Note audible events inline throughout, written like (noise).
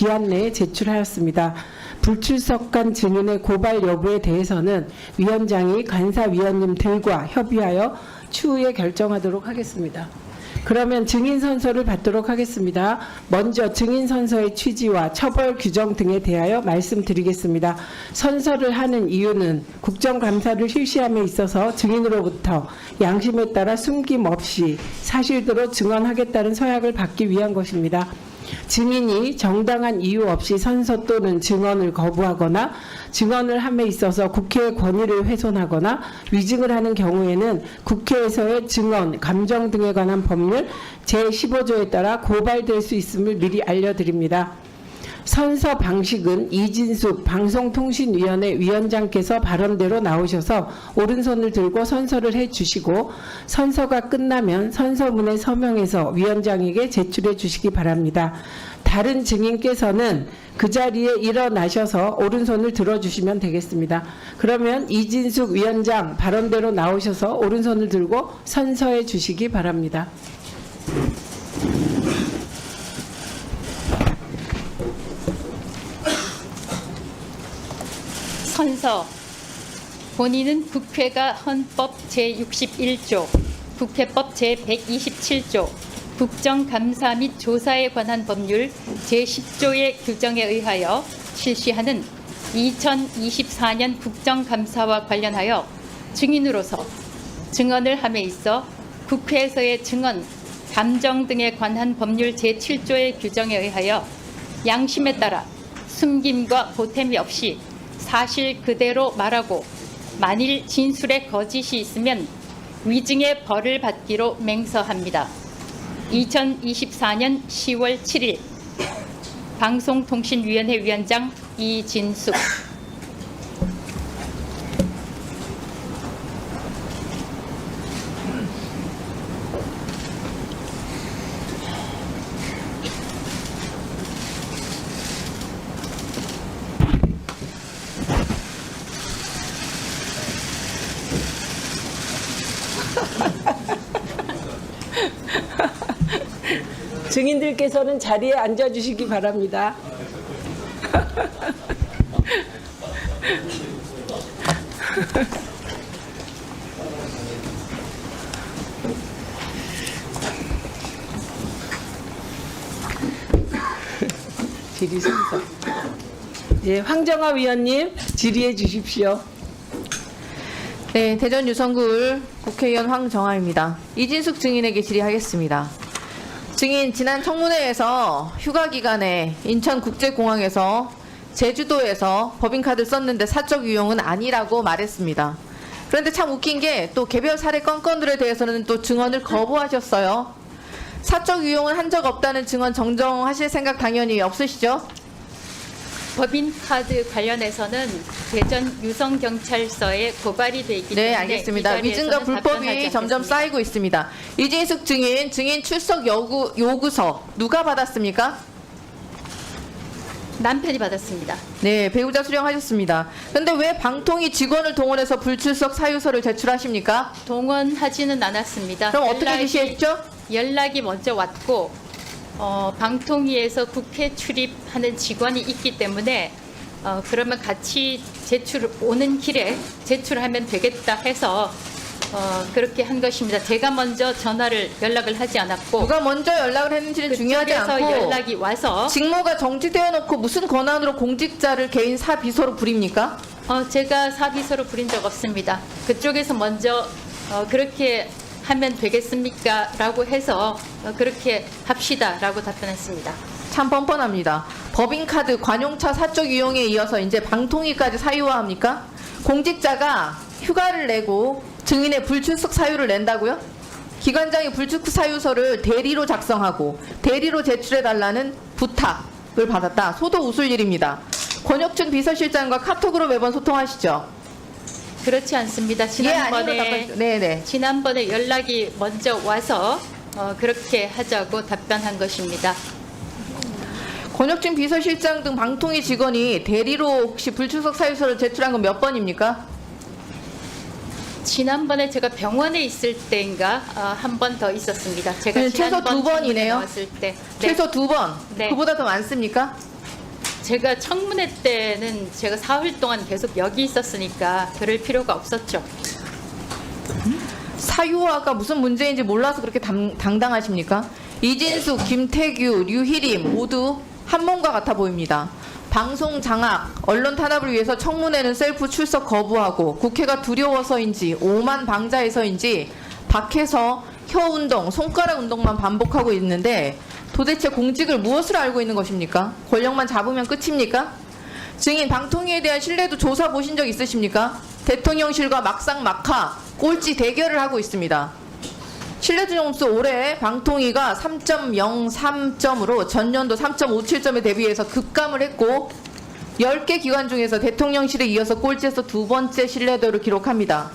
기한 내에 제출하였습니다. 불출석한 증인의 고발 여부에 대해서는 위원장이 간사위원님 들과 협의하여 추후에 결정하도록 하겠습니다. 그러면 증인 선서를 받도록 하겠습니다. 먼저 증인 선서의 취지와 처벌 규정 등에 대하여 말씀드리겠습니다. 선서를 하는 이유는 국정감사를 실시함에 있어서 증인으로부터 양심에 따라 숨김 없이 사실대로 증언하겠다는 서약을 받기 위한 것입니다. 증인이 정당한 이유 없이 선서 또는 증언을 거부하거나 증언을 함에 있어서 국회의 권위를 훼손하거나 위증을 하는 경우에는 국회에서의 증언, 감정 등에 관한 법률 제15조에 따라 고발될 수 있음을 미리 알려드립니다. 선서 방식은 이진숙 방송통신위원회 위원장께서 발언대로 나오셔서 오른손을 들고 선서를 해 주시고 선서가 끝나면 선서문에 서명해서 위원장에게 제출해 주시기 바랍니다. 다른 증인께서는 그 자리에 일어나셔서 오른손을 들어주시면 되겠습니다. 그러면 이진숙 위원장 발언대로 나오셔서 오른손을 들고 선서해 주시기 바랍니다. 선서 본인은 국회가 헌법 제61조, 국회법 제127조, 국정감사 및 조사에 관한 법률 제10조의 규정에 의하여 실시하는 2024년 국정감사와 관련하여 증인으로서 증언을 함에 있어 국회에서의 증언, 감정 등에 관한 법률 제7조의 규정에 의하여 양심에 따라 숨김과 보탬이 없이 사실 그대로 말하고 만일 진술에 거짓이 있으면 위증의 벌을 받기로 맹서합니다. 2024년 10월 7일 방송통신위원회 위원장 이진숙 증인들께서는 자리에 앉아 주시기 바랍니다. (laughs) 질의 순서. 예, 황정아 위원님 질의해 주십시오. 네, 대전 유성구을 국회의원 황정아입니다. 이진숙 증인에게 질의하겠습니다. 증인 지난 청문회에서 휴가 기간에 인천국제공항에서 제주도에서 법인카드 썼는데 사적 유용은 아니라고 말했습니다. 그런데 참 웃긴 게 또 개별 사례 건건들에 대해서는 또 증언을 거부하셨어요. 사적 유용은 한 적 없다는 증언 정정하실 생각 당연히 없으시죠? 법인카드 관련해서는 대전 유성경찰서에 고발이 돼 있기 때문에 네, 알겠습니다. 이 자리에서는 위증과 답변하지 불법이 점점 않겠습니다. 쌓이고 있습니다. 이진숙 증인, 증인 출석 요구, 요구서 누가 받았습니까? 남편이 받았습니다. 네, 배우자 수령하셨습니다. 근데 왜 방통위 직원을 동원해서 불출석 사유서를 제출하십니까? 동원하지는 않았습니다. 그럼 어떻게 연락이- 지시했죠? 연락이 먼저 왔고 어, 방통위에서 국회 출입하는 직원이 있기 때문에 어, 그러면 같이 제출 오는 길에 제출하면 되겠다 해서 어, 그렇게 한 것입니다. 제가 먼저 전화를 연락을 하지 않았고 누가 먼저 연락을 했는지는 중요하지 그쪽에서 않고 연락이 와서 직무가 정지되어 놓고 무슨 권한으로 공직자를 개인 사비서로 부립니까? 어, 제가 사비서로 부린 적 없습니다. 그쪽에서 먼저 어, 그렇게 하면 되겠습니까? 라고 해서 어, 그렇게 합시다 라고 답변했습니다. 참 뻔뻔합니다. 법인카드, 관용차 사적 유용에 이어서 이제 방통위까지 사유화합니까? 공직자가 휴가를 내고 증인의 불출석 사유를 낸다고요? 기관장이 불출석 사유서를 대리로 작성하고 대리로 제출해달라는 부탁을 받았다. 소도 웃을 일입니다. 권혁준 비서실장과 카톡으로 매번 소통하시죠? 그렇지 않습니다. 예, 지난번에 답변. 네네. 지난번에 연락이 먼저 와서 어, 그렇게 하자고 답변한 것입니다. 권혁준 비서실장 등 방통위 직원이 대리로 혹시 불출석 사유서를 제출한 건 몇 번입니까? 지난번에 제가 병원에 있을 때인가 어, 한 번 더 있었습니다. 제가 네, 최소 두 번이네요. 네, 최소 두 번. 네. 그보다 더 많습니까? 제가 청문회 때는 제가 사흘 동안 계속 여기 있었으니까 그럴 필요가 없었죠. 사유화가 무슨 문제인지 몰라서 그렇게 당, 당당하십니까? 이진숙, 김태규, 류희림 모두 한 몸과 같아 보입니다. 방송 장악, 언론 탄압을 위해서 청문회는 셀프 출석 거부하고 국회가 두려워서인지 오만 방자해서인지 밖에서 혀 운동, 손가락 운동만 반복하고 있는데 도대체 공직을 무엇을 알고 있는 것입니까? 권력만 잡으면 끝입니까? 증인 방통위에 대한 신뢰도 조사 보신 적 있으십니까? 대통령실과 막상 막하 꼴찌 대결을 하고 있습니다. 신뢰도 점수 올해 방통위가 3.03점으로 전년도 3.57점에 대비해서 급감을 했고 10개 기관 중에서 대통령실에 이어서 꼴찌에서 두 번째 신뢰도를 기록합니다.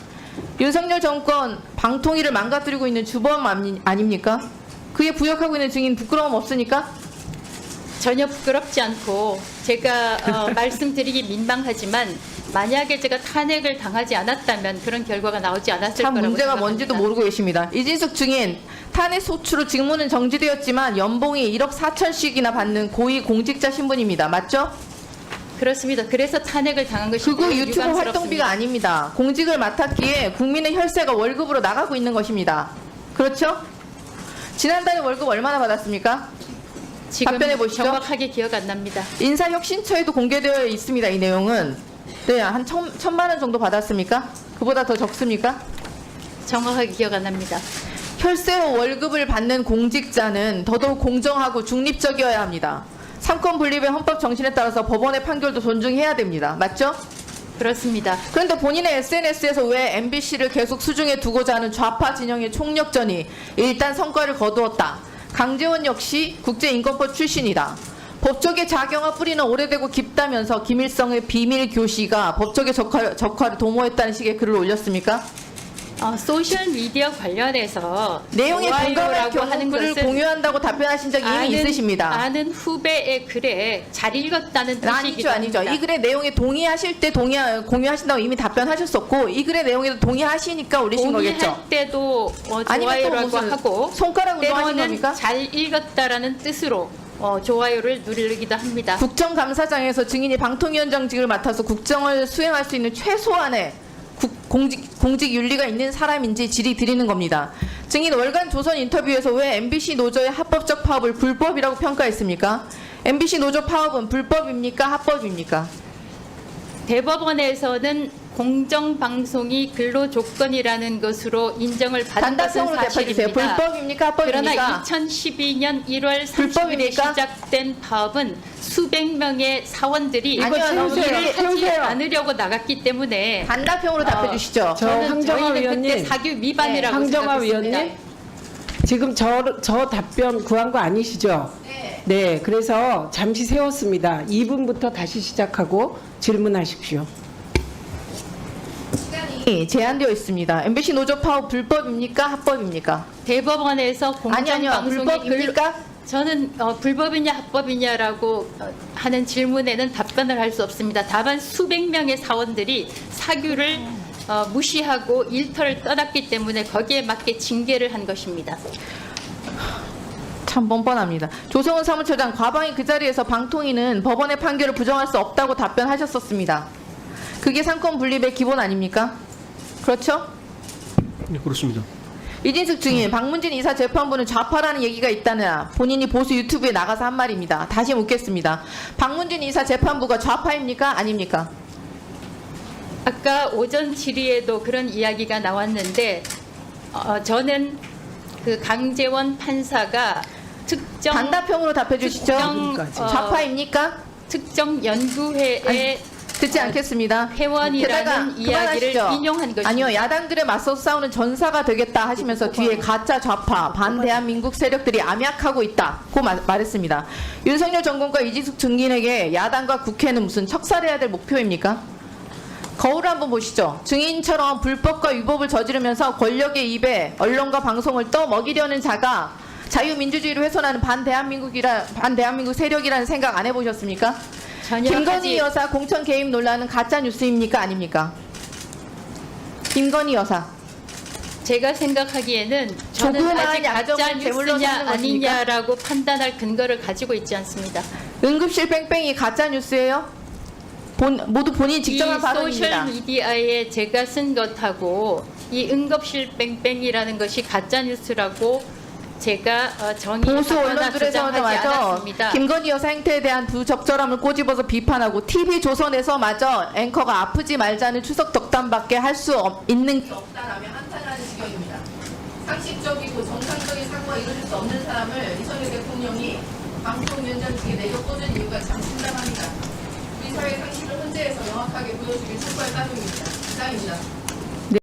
윤석열 정권 방통위를 망가뜨리고 있는 주범 아닙니까? 그에 부역하고 있는 증인 부끄러움 없습니까? 전혀 부끄럽지 않고 제가 어, (laughs) 말씀드리기 민망하지만 만약에 제가 탄핵을 당하지 않았다면 그런 결과가 나오지 않았을 참 거라고 문제가 생각합니다. 뭔지도 모르고 계십니다. 이진숙 증인 탄핵 소추로 직무는 정지되었지만 연봉이 1억 4천씩이나 받는 고위 공직자 신분입니다. 맞죠? 그렇습니다. 그래서 탄핵을 당한 것이 그거 매우 유튜브 유감스럽습니다. 활동비가 아닙니다. 공직을 맡았기에 국민의 혈세가 월급으로 나가고 있는 것입니다. 그렇죠? 지난달에 월급 얼마나 받았습니까? 지금 답변해 보시죠. 정확하게 기억 안 납니다. 인사혁신처에도 공개되어 있습니다. 이 내용은 네, 한 천, 천만 원 정도 받았습니까? 그보다 더 적습니까? 정확하게 기억 안 납니다. 혈세로 월급을 받는 공직자는 더더욱 공정하고 중립적이어야 합니다. 삼권 분립의 헌법 정신에 따라서 법원의 판결도 존중해야 됩니다. 맞죠? 그렇습니다. 그런데 본인의 SNS에서 왜 MBC를 계속 수중에 두고자 하는 좌파 진영의 총력전이 일단 성과를 거두었다. 강재원 역시 국제인권법 출신이다. 법조계 자경화 뿌리는 오래되고 깊다면서 김일성의 비밀 교시가 법조계 적화, 적화를 도모했다는 식의 글을 올렸습니까? 어, 소셜 미디어 관련해서 내용에 좋아요라고 경우 하는 글을 공유한다고 답변하신 적 이미 있으십니다. 아는 후배의 글에 잘 읽었다는 뜻이기도 아니죠, 아니죠. 합니다. 이 글의 내용에 동의하실 때 동의 공유하신다고 이미 답변하셨었고 이 글의 내용에도 동의하시니까 올리신 거겠죠. 동의할 때도 어, 아니면 또 좋아요라고 무슨 하고 손가락 운동하신 때로는 겁니까? 잘 읽었다라는 뜻으로 어, 좋아요를 누르기도 합니다. 국정감사장에서 증인이 방통위원장직을 맡아서 국정을 수행할 수 있는 최소한의 국- 공직, 공직 윤리가 있는 사람인지 질의 드리는 겁니다. 증인 월간 조선 인터뷰에서 왜 MBC 노조의 합법적 파업을 불법이라고 평가했습니까? MBC 노조 파업은 불법입니까? 합법입니까? 대법원에서는 공정방송이 근로조건이라는 것으로 인정을 받은 것은 단답형으로 대표주세요. 사실입니다. 불법입니까? 합법입니까? 그러나 2012년 1월 30일에 불법입니까? 시작된 파업은 수백 명의 사원들이 아니요, 길게 하지 세우세요. 않으려고 나갔기 때문에 단답형으로 답해 주시죠. 저 저는 황정화 저희는. 그때 사규 위반이라고 네, 황정화 생각했습니다. 의원님. 지금 저, 저 답변 구한 거 아니시죠? 네. 네, 그래서 잠시 세웠습니다. 2분부터 다시 시작하고 질문하십시오. 시간이 제한되어 있습니다. MBC 노조 파업 불법입니까? 합법입니까? 대법원에서 아니 아니요. 근로- 불법입니까? 저는 어, 불법이냐 합법이냐라고 어, 하는 질문에는 답변을 할 수 없습니다. 다만 수백 명의 사원들이 사규를 어, 무시하고 일터를 떠났기 때문에 거기에 맞게 징계를 한 것입니다. 참 뻔뻔합니다. 조성은 사무처장 과방위 그 자리에서 방통위는 법원의 판결을 부정할 수 없다고 답변하셨었습니다. 그게 상권 분립의 기본 아닙니까? 그렇죠? 네, 그렇습니다. 이진숙 증인, 박문진 이사 재판부는 좌파라는 얘기가 있다나 본인이 보수 유튜브에 나가서 한 말입니다. 다시 묻겠습니다. 박문진 이사 재판부가 좌파입니까? 아닙니까? 아까 오전 질의에도 그런 이야기가 나왔는데 어, 저는 그 강재원 판사가 특정 단답형으로 답해 주시죠. 특정, 어, 좌파입니까? 특정 연구회의 듣지 않겠습니다. 회원이라는 이야기를 그만하시죠. 인용한 것입니다. 아니요, 야당들에 맞서 싸우는 전사가 되겠다 하시면서 뒤에 가짜 좌파, 반대한민국 세력들이 암약하고 있다고 마- 말했습니다. 윤석열 정권과 이지숙 증인에게 야당과 국회는 무슨 척살해야 될 목표입니까? 거울 한번 보시죠. 증인처럼 불법과 위법을 저지르면서 권력의 입에 언론과 방송을 떠 먹이려는 자가 자유민주주의를 훼손하는 반대한민국이라 반대한민국 세력이라는 생각 안 해보셨습니까? 전혀 김건희 하지- 여사 공천 개입 논란은 가짜 뉴스입니까 아닙니까? 김건희 여사 제가 생각하기에는 저는 조그마한 아직 가짜 제물로 뉴스냐 것입니까? 아니냐라고 판단할 근거를 가지고 있지 않습니다. 응급실 뺑뺑이 가짜 뉴스예요? 본, 모두 본인 직접한 이 발언입니다. 소셜 미디어에 제가 쓴 것하고 이 응급실 뺑뺑이라는 것이 가짜 뉴스라고 제가 어, 보수 정의하거나 언론들에서는 않았습니다. 김건희 여사 행태에 대한 부적절함을 꼬집어서 비판하고 TV 조선에서 마저 앵커가 아프지 말자는 추석 덕담밖에 할 수 있는 게 없다라며 한탄하는 지경입니다. 상식적이고 정상적인 사고가 이루어질 수 없는 사람을 이성희 대통령이 방송위원장직에 내려 꽂은 이유가 참 심각합니다. 우리 사회 상식을 혼재해서 명확하게 보여주길 촉구할 따름입니다. 이상입니다.